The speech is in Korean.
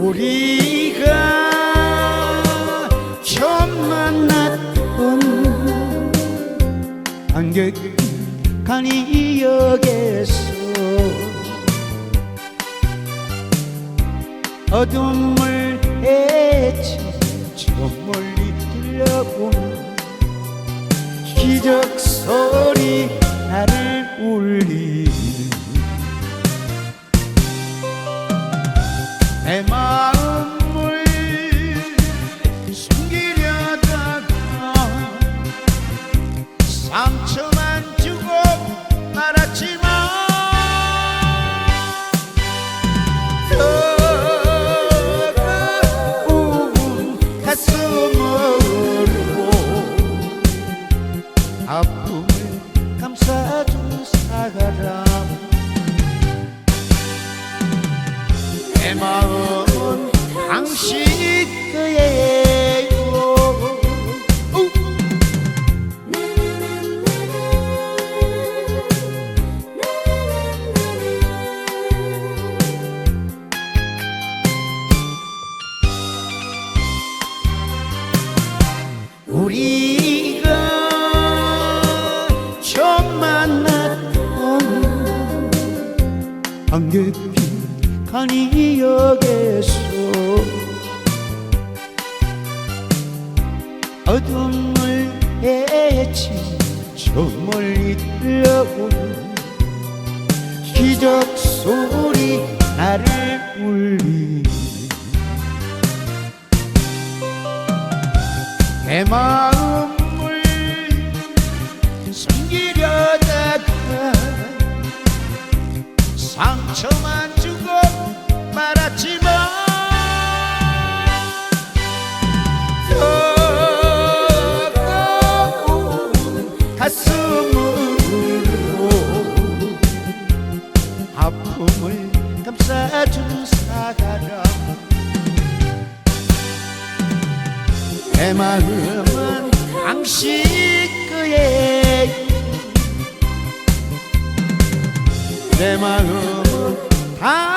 우리가 처음 만났던 안개간 이 역에서 어둠을 헤치 저 멀리 들려온 기적 소리 나를 울리 내 마음을 숨기려다가 상처만 주고 말았지만 뜨거운 가슴으로 아픔을 감싸준 사람 내 마음은 당신이 거예요 우! 우리가 처음 빛 간이역에서 어둠을 헤치 저 멀리 들려온 기적 소리 나를 울리 내 마음을 숨기려다가 상처만 아픔을 감싸준 사가라 내 마음은 당신 거예요 내 마음은 당